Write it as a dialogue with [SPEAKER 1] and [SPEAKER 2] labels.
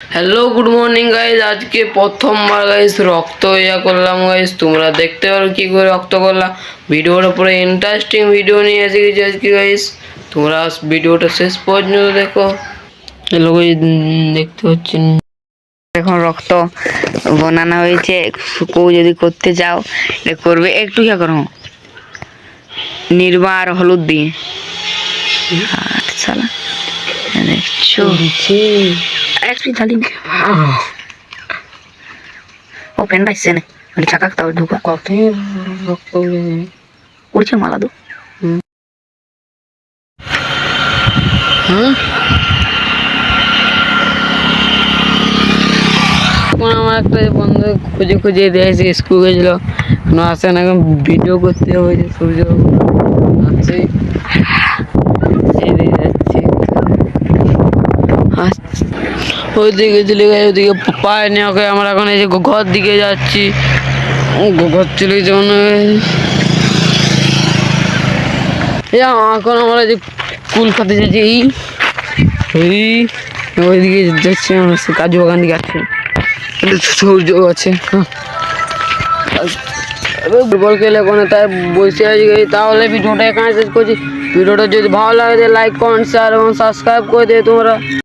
[SPEAKER 1] Hello good morning guys আজকে প্রথমবার guys রক্ত ইয়া করলাম গাইজ তোমরা দেখতে পারো কি করে রক্ত করলাম। ভিডিওটা পুরো ইন্টারেস্টিং ভিডিও নিয়ে এসে গেছি আজকে গাইজ তোমরা ভিডিওটা শেষ পর্যন্ত দেখো। হ্যালো গাইজ দেখতে পাচ্ছেন?
[SPEAKER 2] এখন রক্ত বানানো হয়েছে। কেউ যদি করতে চাও এটা করবে। একটু ইয়া করো। নির্মা আর হলুদ দিয়ে। আর শালা, দেখছ? ঢালি ও পেন পাইছে না মানে চাকা তাও ঢুকা
[SPEAKER 1] কত রক্ত
[SPEAKER 2] উড়ছে মালা দো
[SPEAKER 1] হ্যাঁ আমার একটা বন্ধু খুঁজে খুঁজে দিয়েছে স্কুল গেছিল এখন আসে না ভিডিও করতে হয়েছে সূর্য আছে এই দিয়ে যাচ্ছে আচ্ছা। ওইদিকে চলে গেছে, ওইদিকে পায়নি ওকে আমরা এখন এই যে ঘর দিকে যাচ্ছি। ঘর চলে গেছে মনে এখন আমরা যে কুল খাতে যাচ্ছি, এই এই ওইদিকে যাচ্ছি আমরা কাজু বাগান দিকে আছে সূর্য আছে হ্যাঁ। ফুটবল খেলে কোনো তাই বসে আছি তাহলে ভিডিওটা এখানে শেষ করছি। ভিডিওটা যদি ভালো লাগে লাইক কমেন্ট শেয়ার এবং সাবস্ক্রাইব করে দিয়ে তোমরা।